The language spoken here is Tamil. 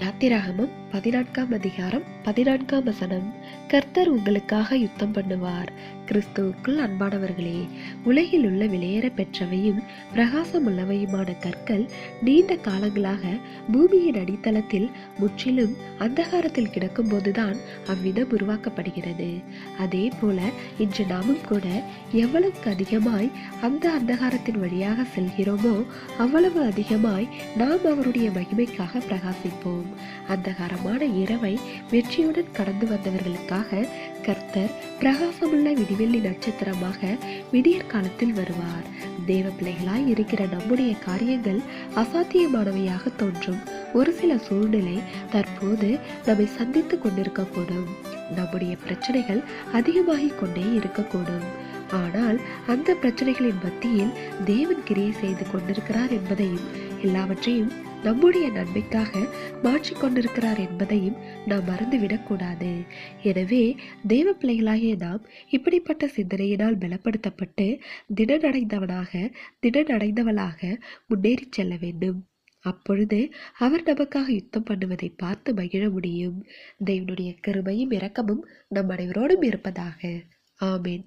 யாத்திராகமம் பதினான்காம் அதிகாரம் பதினான்காம் வசனம். கர்த்தர் உங்களுக்காக யுத்தம் பண்ணுவார். கிறிஸ்துவுக்குள் அன்பானவர்களே உலகில் உள்ள விலையேற பெற்றவையும் பிரகாசம் உள்ளவையுமான கற்கள் நீண்ட காலங்களாக பூமியின் அடித்தளத்தில் முற்றிலும் அந்தகாரத்தில் கிடக்கும் போதுதான் அவ்விதம் உருவாக்கப்படுகிறது. அதே போல இன்று நாமும் கூட எவ்வளவுக்கு அதிகமாய் அந்த அந்தகாரத்தின் வழியாக செல்கிறோமோ அவ்வளவு அதிகமாய் நாம் அவருடைய மகிமைக்காக பிரகாசிப்போம். அந்தகாரமான இரவை வெற்றியுடன் கடந்து வந்தவர்களுக்காக கர்த்தர் பிரகாசமுள்ள விடிவெள்ளி நட்சத்திரமாக விடியற் காலத்தில் வருவார். தேவ பிள்ளைகளாய் இருக்கிற நம்முடைய காரியங்கள் அசாத்தியமானவையாக தோன்றும். ஒரு சில சூழ்நிலை தற்போது நம்மை சந்தித்துக் கொண்டிருக்கக்கூடும். நம்முடைய பிரச்சனைகள் அதிகமாகிக் கொண்டே இருக்கக்கூடும். ஆனால் அந்த பிரச்சனைகளின் மத்தியில் தேவன் கிரியை செய்து கொண்டிருக்கிறார் என்பதையும் எல்லாவற்றையும் நம்முடைய நன்மைக்காக மாற்றிக்கொண்டிருக்கிறார் என்பதையும் நாம் மறந்துவிடக்கூடாது. எனவே தேவ பிள்ளைகளாகிய நாம் இப்படிப்பட்ட சிந்தனையினால் பலப்படுத்தப்பட்டு திடனடைந்தவனாக திடனடைந்தவளாக முன்னேறி செல்ல வேண்டும். அப்பொழுது அவர் நமக்காக யுத்தம் பண்ணுவதை பார்த்து மகிழ முடியும். தேவனுடைய கருமையும் இரக்கமும் நம் அனைவரோடும் இருப்பதாக. ஆமேன்.